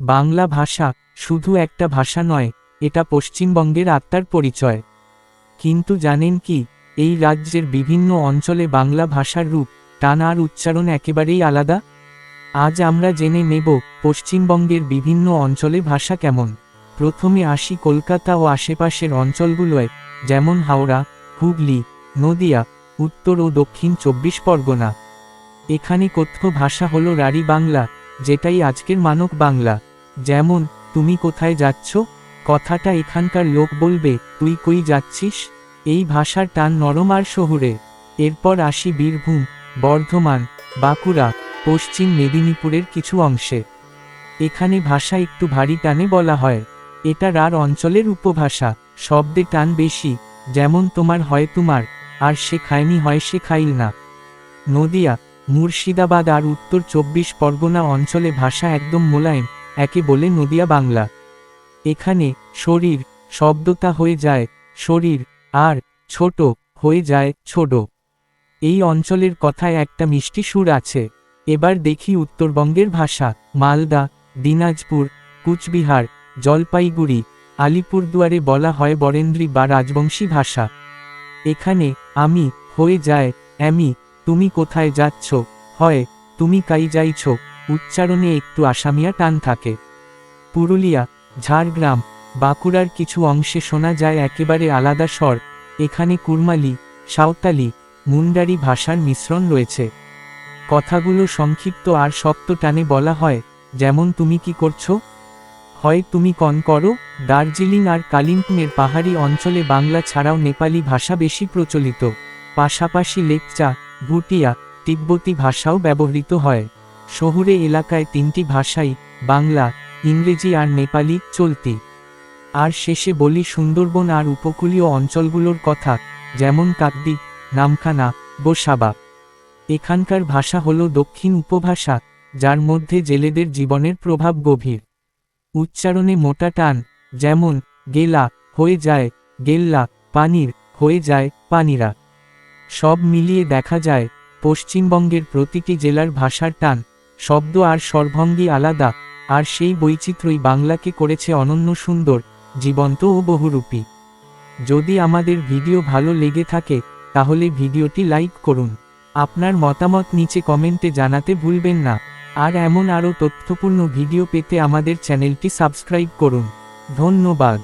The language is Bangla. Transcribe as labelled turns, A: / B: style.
A: বাংলা ভাষা শুধু একটা ভাষা নয়, এটা পশ্চিমবঙ্গের আত্মার পরিচয়। কিন্তু জানেন কি, এই রাজ্যের বিভিন্ন অঞ্চলে বাংলা ভাষার রূপ, টান আর উচ্চারণ একেবারেই আলাদা? আজ আমরা জেনে নেব পশ্চিমবঙ্গের বিভিন্ন অঞ্চলে ভাষা কেমন। প্রথমে আসি কলকাতা ও আশেপাশের অঞ্চলগুলোয়, যেমন হাওড়া, হুগলি, নদিয়া, উত্তর ও দক্ষিণ চব্বিশ পরগনা। এখানে কথ্য ভাষা হলো রাঢ়ী বাংলা, যেটাই আজকের মানক বাংলা। যেমন, তুমি কোথায় যাচ্ছ? কথাটা এখানকার লোক বলবে, তুই কই যাচ্ছিস? এই ভাষার টান নরম আর শহুরে। এরপর আসি বীরভূম, বর্ধমান, বাঁকুড়া, পশ্চিম মেদিনীপুরের কিছু অংশে। এখানে ভাষা একটু ভারী টানে বলা হয়। এটা রার অঞ্চলের উপভাষা, শব্দে টান বেশি, যেমন, তোমার হয় তোমার, আর সে খায়নি হয় সে খাইল না। নদিয়া, মুর্শিদাবাদ আর উত্তর চব্বিশ পরগনা অঞ্চলে ভাষা একদম মোলায়েম। একে বলে নদিয়া বাংলা। এখানে শরীর শব্দতা হয়ে যায় শরীর আর ছোট হয়ে যায় ছোট। এই অঞ্চলের কথায় একটা মিষ্টি সুর আছে। এবার দেখি উত্তরবঙ্গের ভাষা। মালদা, দিনাজপুর, কুচবিহার, জলপাইগুড়ি, আলিপুরদুয়ারে বলা হয় বরেন্দ্রী বা রাজবংশী ভাষা। এখানে আমি হয়ে যায় অ্যামি তুমি কোথায় যাচ্ছ, হয়, তুমি কাই যাইছ। উচ্চারণে একটু আসামিয়া টান থাকে। পুরুলিয়া, ঝাড়গ্রাম, বাঁকুড়ার কিছু অংশে শোনা যায় একেবারে আলাদা স্বর, এখানে কুরমালি, সাঁওতালি, মুন্ডারি ভাষার মিশ্রণ রয়েছে। কথাগুলো সংক্ষিপ্ত আর শক্ত টানে বলা হয়, যেমন তুমি কি করছ? হয়, তুমি কন করো? দার্জিলিং আর কালিম্পংয়ের পাহাড়ি অঞ্চলে বাংলা ছাড়াও নেপালি ভাষা বেশি প্রচলিত। পাশাপাশি লেপচা, ভুটিয়া, তিব্বতী ভাষাও ব্যবহৃত হয়। শহুরে এলাকায় তিনটি ভাষাই, বাংলা, ইংরেজি আর নেপালি, চলতি। আর শেষে বলি সুন্দরবন আর উপকূলীয় অঞ্চলগুলোর কথা, যেমন কাকদ্বীপ, নামখানা, গোসাবা। এখানকার ভাষা হল দক্ষিণ উপভাষা, যার মধ্যে জেলেদের জীবনের প্রভাব গভীর। উচ্চারণে মোটা টান, যেমন, গেলা, হয়ে যায়, গেল্লা, পানির, হয়ে যায়, পানিরা। সব মিলিয়ে দেখা যায়, পশ্চিমবঙ্গের প্রতিটি জেলার ভাষার টান। শব্দ আর স্বরভঙ্গি আলাদা, আর সেই বৈচিত্র্যই বাংলাকে করেছে অনন্য সুন্দর, জীবন্ত ও বহুরূপী। যদি আমাদের ভিডিও ভালো লেগে থাকে, তাহলে ভিডিওটি লাইক করুন। আপনার মতামত নিচে কমেন্টে জানাতে ভুলবেন না। আর এমন আরও তথ্যপূর্ণ ভিডিও পেতে আমাদের চ্যানেলটি সাবস্ক্রাইব করুন। ধন্যবাদ।